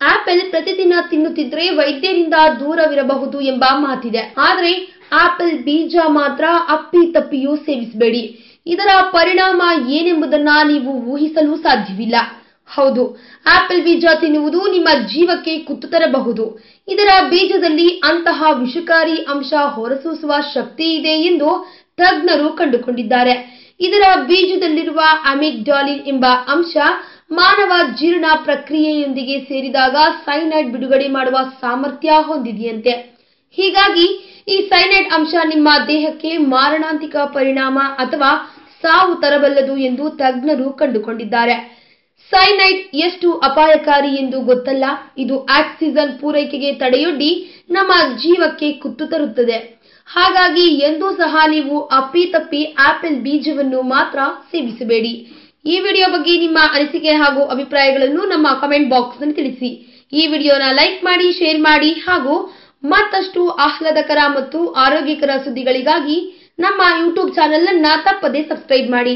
Apple ಪ್ರತಿದಿನ ತಿನ್ನುತ್ತಿದ್ರೆ ವೈದ್ಯರಿಂದ ದೂರವಿರಬಹುದು ಎಂಬ ಮಾತಿದೆ. ಆದರೆ ಆಪಲ್ ಬೀಜ ಮಾತ್ರ ಅಪ್ಪಿ ತಪ್ಪಿಯೂ ಸೇವಿಸಬೇಡಿ. ಇದರ ಪರಿಣಾಮ ಏನೆಂಬುದನ್ನ ನೀವು ಊಹಿಸಲು ಸಾಧ್ಯವಿಲ್ಲ. ಹೌದು, ಆಪಲ್ ಬೀಜ ತಿನ್ನುವುದು ನಿಮ್ಮ ಜೀವಕ್ಕೆ ಕುತ್ತು ತರಬಹುದು. ಇದರ ಬೀಜದಲ್ಲಿ ಅಂತಹ ವಿಷಕಾರಿ ಅಂಶ ಹೊರಸೂಸುವ ಶಕ್ತಿ ಇದೆ ಎಂದು ತಜ್ಞರು ಕಂಡುಕೊಂಡಿದ್ದಾರೆ. ಇದರ ಬೀಜದಲ್ಲಿರುವ ಅಮಿಗ್ಡಾಲಿನ್ ಎಂಬ ಅಂಶ ಮಾನವ ಜೀರ್ಣ ಪ್ರಕ್ರಿಯೆಯೊಂದಿಗೆ ಸೇರಿದಾಗ ಸೈನೈಡ್ ಬಿಡುಗಡೆ ಮಾಡುವ ಸಾಮರ್ಥ್ಯ ಹೊಂದಿದೆಯಂತೆ. ಹೀಗಾಗಿ ಈ ಸೈನೈಡ್ ಅಂಶ ನಿಮ್ಮ ದೇಹಕ್ಕೆ ಮಾರಣಾಂತಿಕ ಪರಿಣಾಮ ಅಥವಾ ಸಾವು ತರಬಲ್ಲದು ಎಂದು ತಜ್ಞರು ಕಂಡುಕೊಂಡಿದ್ದಾರೆ. ಸೈನೈಡ್ ಎಷ್ಟು ಅಪಾಯಕಾರಿ ಎಂದು ಗೊತ್ತಲ್ಲ, ಇದು ಆಕ್ಸಿಜನ್ ಪೂರೈಕೆಗೆ ತಡೆಯೊಡ್ಡಿ ನಮ್ಮ ಜೀವಕ್ಕೆ ಕುತ್ತು ತರುತ್ತದೆ. ಹಾಗಾಗಿ ಎಂದೂ ಸಹ ನೀವು ಅಪ್ಪಿತಪ್ಪಿ ಆಪಲ್ ಬೀಜವನ್ನು ಮಾತ್ರ ಸೇವಿಸಬೇಡಿ. ಈ ವಿಡಿಯೋ ಬಗ್ಗೆ ನಿಮ್ಮ ಅನಿಸಿಕೆ ಹಾಗೂ ಅಭಿಪ್ರಾಯಗಳನ್ನು ನಮ್ಮ ಕಮೆಂಟ್ ಬಾಕ್ಸ್ನಲ್ಲಿ ತಿಳಿಸಿ. ಈ ವಿಡಿಯೋನ ಲೈಕ್ ಮಾಡಿ, ಶೇರ್ ಮಾಡಿ ಹಾಗೂ ಮತ್ತಷ್ಟು ಆಹ್ಲಾದಕರ ಮತ್ತು ಆರೋಗ್ಯಕರ ಸುದ್ದಿಗಳಿಗಾಗಿ ನಮ್ಮ ಯೂಟ್ಯೂಬ್ ಚಾನೆಲ್ ಅನ್ನ ತಪ್ಪದೇ ಸಬ್ಸ್ಕ್ರೈಬ್ ಮಾಡಿ.